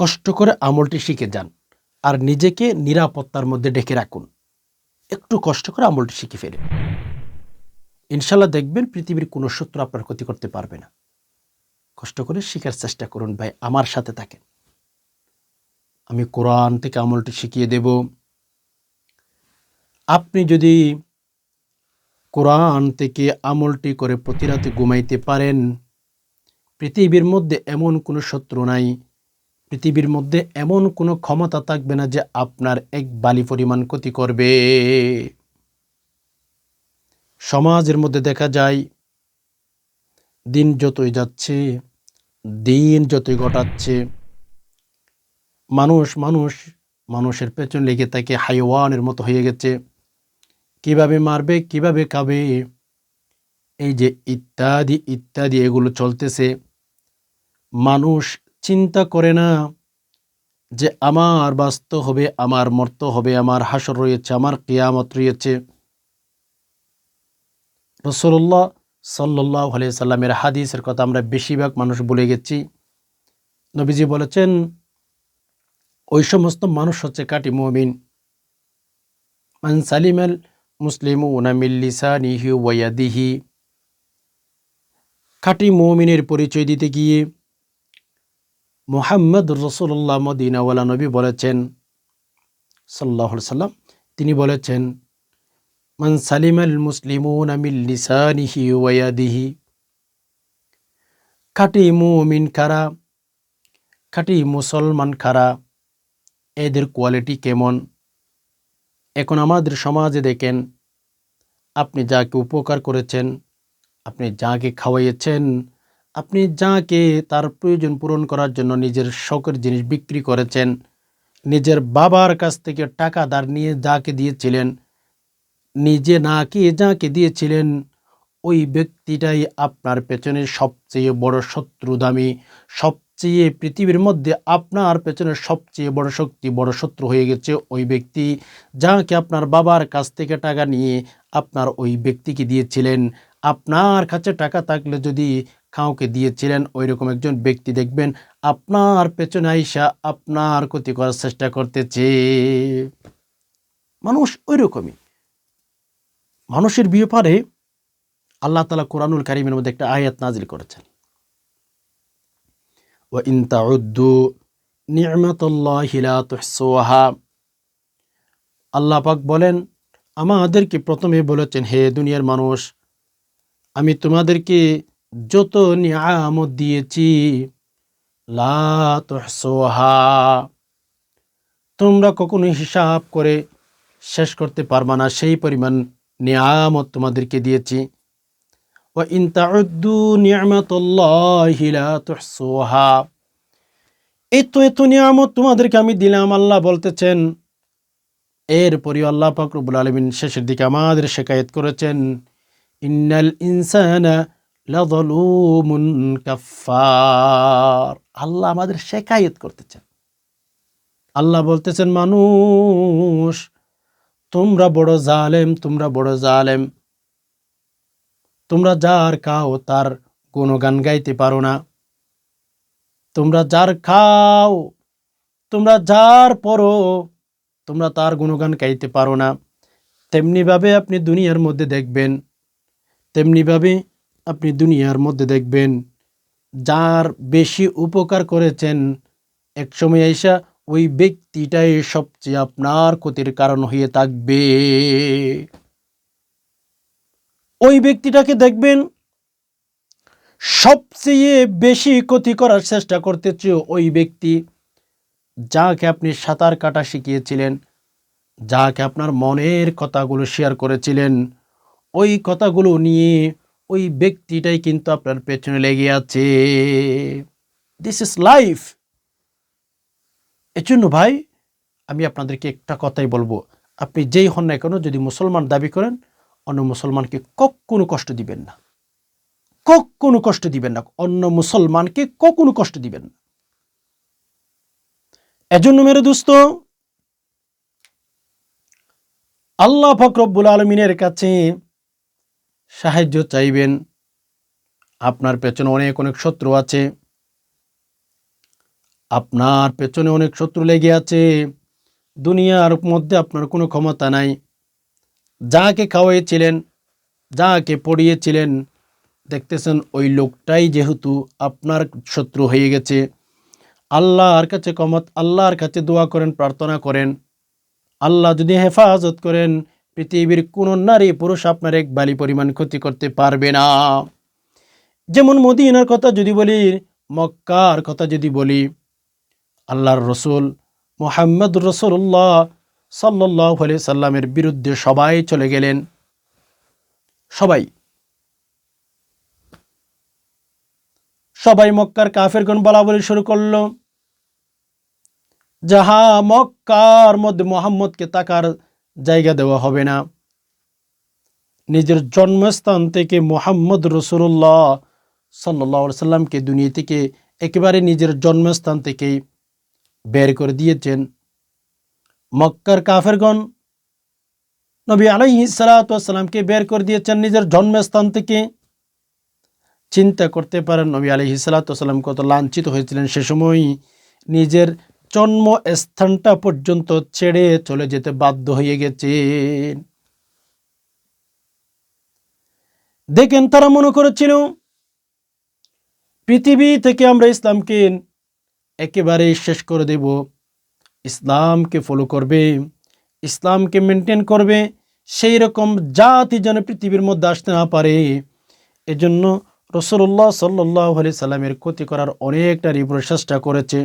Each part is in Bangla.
কষ্ট করে আমলটি শিখে যান আর নিজেকে নিরাপত্তার মধ্যে ডেকে রাখুন। একটু কষ্ট করে আমলটি শিখে ফেলে ইনশাল্লাহ দেখবেন পৃথিবীর কোনো শত্রু আপনার ক্ষতি করতে পারবে না। কষ্ট করে শিখার চেষ্টা করুন ভাই, আমার সাথে থাকেন। আমি কোরআন থেকে আমলটি শিখিয়ে দেব। আপনি যদি কোরআন থেকে আমলটি করে প্রতিরাতে ঘুমাইতে পারেন, পৃথিবীর মধ্যে এমন কোনো শত্রু নাই পৃথিবীর মধ্যে এমন কোনো ক্ষমতা থাকবে না যে আপনার এক বালি পরিমাণ ক্ষতি করবে। সমাজের মধ্যে দেখা যায়, দিন যতই যাচ্ছে, দিন যতই ঘটাচ্ছে, মানুষ মানুষ, মানুষের পেছন লেগে থাকে, হাইওয়ানের মতো হয়ে গেছে। কীভাবে মারবে, কীভাবে খাবে, এই যে ইত্যাদি ইত্যাদি, এগুলো চলতেছে। মানুষ চিন্তা করে না যে আমার বাস্ত হবে, আমার মর্ত হবে, আমার হাসর রয়েছে, আমার কিয়ামত রয়েছে। রসল্লাহ সাল্লাহ সাল্লামের হাদিসের কথা আমরা বেশিরভাগ মানুষ বলে গেছি। নবীজি বলেছেন, ওই সমস্ত মানুষ হচ্ছে কাটি মমিন। মান সালিমাল মুসলিম উনামিল্লিসানিহি ওয়াদিহি খাটি মমিনের পরিচয় দিতে গিয়ে মোহাম্মদ রসুল্লাহ মদিনাওয়ালা নবী বলেছেন সাল্লাহ সাল্লাম, তিনি বলেছেন, মান সালিমাল মুসলিমুন আমিল লিসানিহি ওয়াদিহি খাটি মুমিন খারা খাটি মুসলমান খারা এদের কোয়ালিটি কেমন? এখন আমাদের সমাজে দেখেন, আপনি যাকে উপকার করেছেন, আপনি যাকে খাওয়াইয়েছেন আপনি যাকে তার প্রয়োজন পূরণ করার জন্য নিজের শখের জিনিস বিক্রি করেছেন, নিজের বাবার কাছ থেকে টাকা দার নিয়ে যাকে দিয়েছিলেন, নিজে না কে যাকে দিয়েছিলেন, ওই ব্যক্তিটাই আপনার পেছনে সবচেয়ে বড় শত্রু দামি, সবচেয়ে পৃথিবীর মধ্যে আপনার পেছনে সবচেয়ে বড় শক্তি, বড় শত্রু হয়ে গেছে ওই ব্যক্তি, যাকে আপনার বাবার কাছ থেকে টাকা নিয়ে আপনার ওই ব্যক্তিকে দিয়েছিলেন। আপনার কাছে টাকা থাকলে যদি কাউকে দিয়েছিলেন ওই রকম একজন ব্যক্তি দেখবেন আপনার পেছনে আইসা আপনার ক্ষতি করার চেষ্টা করতেছে। মানুষ ওই রকমই মানুষের ব্যাপারে আল্লাহ তালা কোরআনুল কারিমের মধ্যে একটা আয়াত নাজিল করেছেন। ও ইন্তাউদ্দু নিয়মতল্লাহিলা আল্লাহ পাক বলেন, আমাদেরকে প্রথমে বলেছেন, হে দুনিয়ার মানুষ, আমি তোমাদেরকে যত নিয়ামত দিয়েছি, লা তোহসোহা। তোমরা কখনো হিসাব করে শেষ করতে পারবা না, সেই পরিমাণ নিয়ামত তোমাদেরকে দিয়েছি। ও ইন্তাউদ্দু তোহসোহা। এত এত নিয়ামত তোমাদেরকে আমি দিলাম, আল্লাহ বলতেছেন, এরপরই আল্লাহ পাকরবুল আলমিন শেষের দিকে আমাদের শেখায়ত করেছেন, ইন্নাল ইনসানা কাফফার। আল্লাহ আমাদের শেখায়ত করতেছেন। আল্লাহ বলতেছেন, মানুষ, তোমরা বড় জালেম, তোমরা বড় জালেম। তোমরা যার খাও তার গুণগান গাইতে পারো না। তোমরা যার খাও, তোমরা যার পরো তোমরা তার গুণগান গাইতে পারো না। তেমনিভাবে আপনি দুনিয়ার মধ্যে দেখবেন, তেমনিভাবে আপনি দুনিয়ার মধ্যে দেখবেন, যার বেশি উপকার করেছেন, একসময় এসা ওই ব্যক্তিটাই সবচেয়ে আপনার ক্ষতির কারণ হয়ে থাকবে। ওই ব্যক্তিটাকে দেখবেন, সবচেয়ে বেশি ক্ষতি করার চেষ্টা করতেছে ওই ব্যক্তি, যাকে আপনি সাঁতার কাটা শিখিয়েছিলেন, যাকে আপনার মনের কথাগুলো শেয়ার করেছিলেন। ওই কথাগুলো নিয়ে ওই ব্যক্তিটাই কিন্তু আপনার পেছনে লেগে আছে। দিস ইজ লাইফ এজন্য ভাই, আমি আপনাদেরকে একটা কথাই বলব। আপনি যেই হন না কেন, যদি মুসলমান দাবি করেন, অন্য মুসলমানকে কখনো কষ্ট দিবেন না। কখনো কষ্ট দিবেন না। অন্য মুসলমানকে কখনো কষ্ট দিবেন না। এজন্য মেরে দোস্ত, আল্লাহ ফকরব্বুল আলমিনের কাছে সাহায্য চাইবেন। আপনার পেছনে অনেক অনেক শত্রু আছে। আপনার পেছনে অনেক শত্রু লেগে আছে। দুনিয়ার মধ্যে আপনার কোনো ক্ষমতা নাই। যাকে খাওয়াইছিলেন, যাকে পড়িয়েছিলেন, দেখতেছেন ওই লোকটাই যেহেতু আপনার শত্রু হয়ে গেছে। আল্লাহর কাছে কমত আল্লাহর কাছে দোয়া করেন, প্রার্থনা করেন। আল্লাহ যদি হেফাজত করেন পৃথিবীর কোনো নারী পুরুষ আপনার এক বালি পরিমাণ ক্ষতি করতে পারবে না। যেমন মদিনার কথা যদি বলি, মক্কার কথা যদি বলি, আল্লাহর রসুল মোহাম্মদ রসুল্লাহ সাল্লাহ সাল্লামের বিরুদ্ধে সবাই চলে গেলেন। সবাই। সবাই মক্কার কাফেরগণ বলা বলি শুরু করল। যাহা মক্কার মধ্যে মোহাম্মদকে তাকার জায়গা দেওয়া হবে না। নিজের জন্মস্থান থেকে মোহাম্মদ রসুল্লাহ সাল্লাহ সাল্লামকে দুনিয়া থেকে একেবারে নিজের জন্মস্থান থেকে বের করে দিয়েছেন। মক্কার কাফেরগণ নবী আলাইহি সালাতামকে বের করে দিয়েছেন নিজের জন্মস্থান থেকে। চিন্তা করতে পারেন, নবী আলহি সালাতাম কত লাঞ্ছিত হয়েছিলেন সে সময়। নিজের জন্ম স্থানটা পর্যন্ত ছেড়ে চলে যেতে বাধ্য হয়ে গেছে দেখেন তারা মনে করেছিল, পৃথিবী থেকে আমরা ইসলামকে একেবারে শেষ করে দেব। ইসলামকে ফলো করবে, ইসলামকে মেনটেন করবে, সেই রকম জাতি যেন পৃথিবীর মধ্যে আসতে না পারে। এজন্য রসুল্লাহ সাল্লাহ আলি সাল্লামের ক্ষতি করার অনেকটা নারী চেষ্টা করেছে।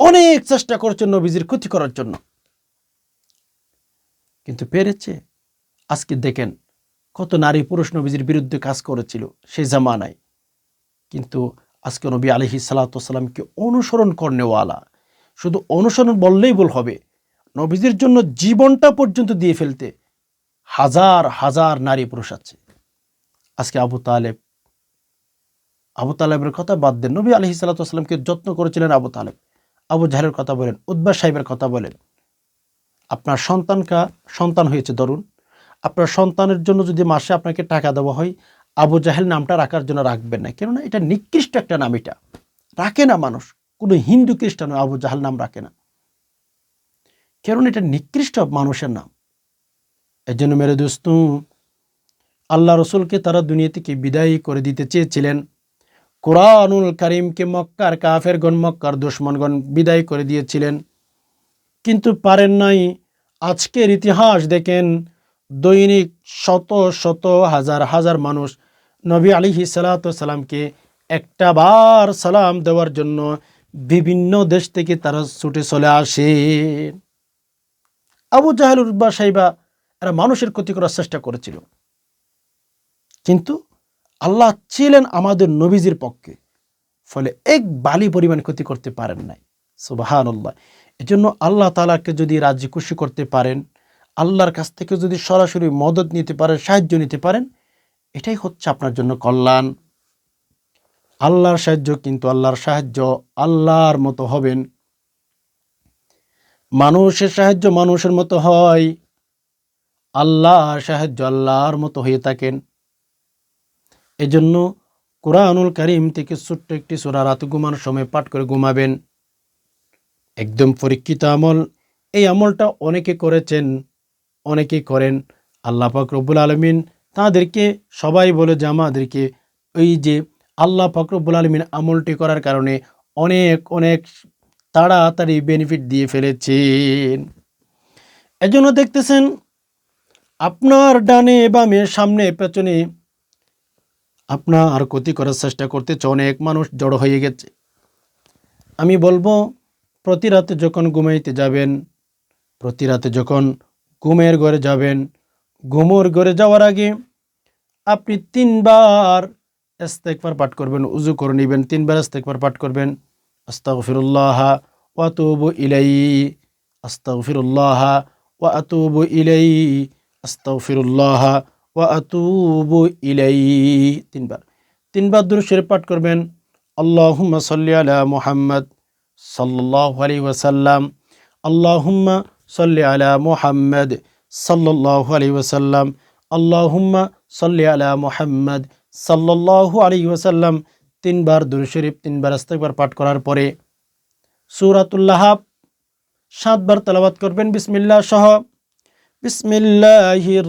অনেক চেষ্টা করেছে নবীজির ক্ষতি করার জন্য। কিন্তু পেরেছে? আজকে দেখেন, কত নারী পুরুষ নবীজির বিরুদ্ধে কাজ করেছিল সেই জামানায়। কিন্তু আজকে নবী আলহি সালাতামকে অনুসরণ করনেওয়ালা। শুধু অনুসরণ বললেই বল হবে। নবীজির জন্য জীবনটা পর্যন্ত দিয়ে ফেলতে হাজার হাজার নারী পুরুষ আছে। আজকে আবু তালেব, আবু তালেবের কথা বাদ দেন। নবী আলহি সাল্লাতামকে যত্ন করেছিলেন আবু তালেব। আবু জাহের কথা বলেন উদ্বাস সাহেবের কথা বলেন। আপনার সন্তানকা, সন্তান হয়েছে, ধরুন। আপনার সন্তানের জন্য যদি মাসে আপনাকে টাকা দেওয়া হয়, আবু জাহেল নামটা রাখার জন্য রাখবেন না। কেননা এটা নিকৃষ্ট একটা নাম এটা। রাখে না মানুষ। কোনো হিন্দু খ্রিস্টান আবু জাহাল নাম রাখে না। কেননা এটা নিকৃষ্ট মানুষের নাম। এর জন্য মেরে দোস্ত, আল্লাহ রসুলকে তারা দুনিয়া থেকে বিদায়ী করে দিতে চেয়েছিলেন? কোরআনুল করিমকে মক্কার কাফেরগণ মক্কার দুশ্মনগণ বিদায় করে দিয়েছিলেন। কিন্তু পারেন নাই। আজকের ইতিহাস দেখেন, দৈনিক শত শত হাজার হাজার মানুষ নবী আলী সালাতামকে একটা বার সালাম দেওয়ার জন্য বিভিন্ন দেশ থেকে তারা ছুটে চলে আসে। আবু জাহেলুর বা সাইবা এরা মানুষের ক্ষতি করার চেষ্টা করেছিল। কিন্তু আল্লাহ ছিলেন আমাদের নবীজির পক্ষে। ফলে এক বালি পরিমাণ ক্ষতি করতে পারেন নাই। সুবাহান আল্লাহ জন্য আল্লাহ তালাকে যদি রাজ্যে খুশি করতে পারেন, আল্লাহর কাছ থেকে যদি সরাসরি মদত নিতে পারেন, সাহায্য নিতে পারেন, এটাই হচ্ছে আপনার জন্য কল্যাণ। আল্লাহর সাহায্য কিন্তু আল্লাহর সাহায্য, আল্লাহর মতো হবেন। মানুষের সাহায্য মানুষের মতো হয়। আল্লাহর সাহায্য আল্লাহর মতো হয়ে থাকেন। এজন্য কোরআনুল করিম থেকে ছোট্ট একটি সোরা রাত ঘুমানোর সময় পাঠ করে ঘুমাবেন। একদম পরীক্ষিত আমল। এই আমলটা অনেকে করেছেন অনেকে করেন। আল্লাহ পাক রব্বুল আলমিন তাদেরকে সবাই বলে যে আমাদেরকে ওই যে আল্লাহ পাক রব্বুল আলমিন আমলটি করার কারণে অনেক অনেক তাড়াতাড়ি বেনিফিট দিয়ে ফেলেছেন। এজন্য দেখতেছেন, আপনার ডানে বামে, সামনে, পেছনে আপনার ক্ষতি করার চেষ্টা করতে করতেছে, অনেক মানুষ জড়ো হয়ে গেছে। আমি বলব, প্রতি রাতে যখন ঘুমাইতে যাবেন, প্রতি রাতে যখন ঘুমের ঘরে যাবেন, ঘুমোর ঘরে যাওয়ার আগে আপনি তিনবার ইস্তেকবার পাঠ করবেন, উজু করে নেবেন, তিনবার ইস্তেকবার পাঠ করবেন। আস্তাগফিরুল্লাহ ওয়াতুবু ইলাই আস্তাগফিরুল্লাহ ওয়াতুবু ইলাই আস্তাগফিরুল্লাহ ওয়া আতুবু ইলাই তিনবার। তিনবার দূর শরীফ পাঠ করবেন। আল্লাহুম্মা সাল্লি আলা মুহাম্মদ সাল্লাল্লাহু আলাইহি ওয়াসাল্লাম। আল্লাহুম্মা সাল্লি আলা মুহাম্মদ সাল্লাল্লাহু আলাইহি ওয়াসাল্লাম। আল্লাহুম্মা সাল্লি আলা মুহাম্মদ সাল্লাল্লাহু আলাইহি ওয়াসাল্লাম। তিনবার দুরু শরীফ, তিনবার আস্তাকবার পাঠ করার পরে সুরাতুল্লাহাব সাতবার তেলাবাত করবেন। বিসমিল্লাহ সহ। বিসমিল্লাহির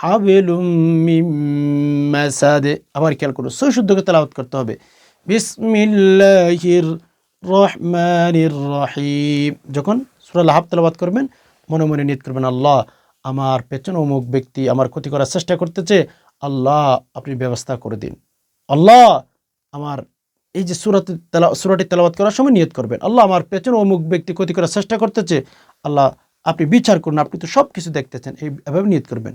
হাবেলুম আবার খেয়াল করো সই শুদ্ধকে তেলাওয়াত করতে হবে। বিসমিল্লাহির রহমানির রহিম। যখন সুরাল হাব তালাবাদ করবেন, মনে মনে নিয়ত করবেন, আল্লাহ আমার পেছন অমুক ব্যক্তি আমার ক্ষতি করার চেষ্টা করতেছে, আল্লাহ আপনি ব্যবস্থা করে দিন। আল্লাহ আমার এই যে সুরাত সুরাটি তেলাবাদ করার সময় নিয়ত করবেন, আল্লাহ আমার পেছনে অমুক ব্যক্তি ক্ষতি করার চেষ্টা করতেছে, আল্লাহ আপনি বিচার করুন, আপনি তো সব কিছু দেখতেছেন, এই এভাবে নিয়ত করবেন।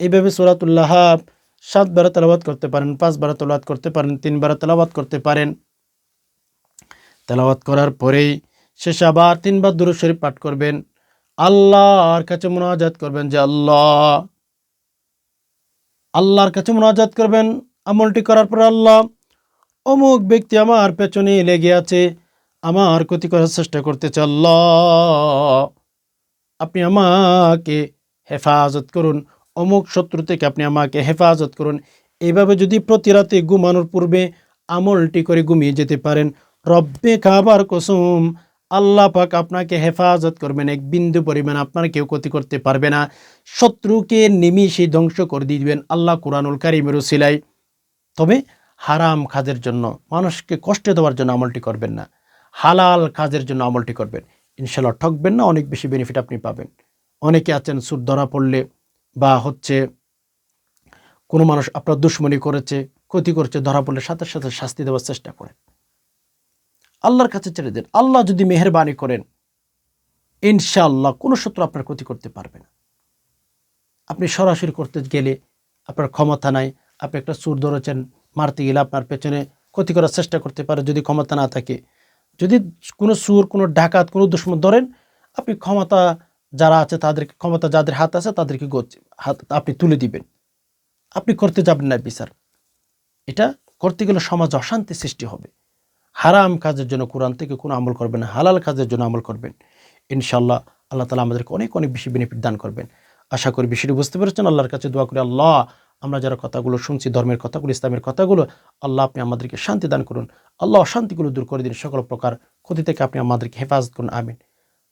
এইভাবে সুরাতুল্লাহ সাতবার তেলাবাত করতে পারেন, পাঁচ পাঁচবার তেলাওয়াত করতে পারেন তিনবার তেলাবাত করতে পারেন। তেলাওয়াত করার পরেই শেষে আবার তিনবার দুরু শরীফ পাঠ করবেন। আল্লাহর কাছে মোনাজাত করবেন যে, আল্লাহ, আল্লাহর কাছে মোনাজাত করবেন। আমলটি করার পর আল্লাহ, অমুক ব্যক্তি আমার পেছনে লেগে আছে, আমার ক্ষতি করার চেষ্টা করতেছে, আল্লাহ, আপনি আমাকে হেফাজত করুন। অমুক শত্রু থেকে আপনি আমাকে হেফাজত করুন। এইভাবে যদি প্রতি রাতে ঘুমানোর পূর্বে আমলটি করে ঘুমিয়ে যেতে পারেন, রব্বে খাবার কসুম, আল্লাহ পাক আপনাকে হেফাজত করবেন, এক বিন্দু পরিমাণ আপনার কেউ ক্ষতি করতে পারবে না। শত্রুকে নিমিষে ধ্বংস করে দিয়ে দিবেন আল্লাহ কোরআনুল কারিমের সিলাই তবে হারাম কাজের জন্য, মানুষকে কষ্ট দেওয়ার জন্য আমলটি করবেন না। হালাল কাজের জন্য আমলটি করবেন। ইনশাল্লাহ ঠকবেন না, অনেক বেশি বেনিফিট আপনি পাবেন। অনেকে আছেন সুর ধরা পড়লে বা হচ্ছে কোনো মানুষ আপনার দুশ্মনী করেছে, ক্ষতি করছে, ধরা পড়লে সাথে সাথে শাস্তি দেওয়ার চেষ্টা করেন। আল্লাহর কাছে ছেড়ে দেন। আল্লাহ যদি মেহরবানি করেন, ইনশাআল্লাহ কোনো শত্রু আপনার ক্ষতি করতে পারবে না। আপনি সরাসরি করতে গেলে আপনার ক্ষমতা নাই, আপনি একটা সুর ধরেছেন, মারতে গেলে আপনার পেছনে ক্ষতি করার চেষ্টা করতে পারে যদি ক্ষমতা না থাকে। যদি কোনো সুর কোনো ডাকাত, কোনো দুশ্মন ধরেন, আপনি ক্ষমতা যারা আছে তাদেরকে, ক্ষমতা যাদের হাত আছে তাদেরকে হাত আপনি তুলে দিবেন। আপনি করতে যাবেন না বিচার। এটা করতে গেলে সমাজ অশান্তি সৃষ্টি হবে। হারাম কাজের জন্য কোরআন থেকে কোনো আমল করবেন হালাল কাজের জন্য আমল করবেন। ইনশাল্লাহ আল্লাহ তালা আমাদেরকে অনেক অনেক বেশি বেনিফিট দান করবেন। আশা করি বিষয়টি বুঝতে পেরেছেন। আল্লাহর কাছে দোয়া করি, আল্লাহ, আমরা যারা কথাগুলো শুনছি, ধর্মের কথাগুলো, ইসলামের কথাগুলো, আল্লাহ আপনি আমাদেরকে শান্তি দান করুন। আল্লাহ অশান্তিগুলো দূর করে দিন। সকল প্রকার ক্ষতি থেকে আপনি আমাদেরকে হেফাজত করুন। আমিন।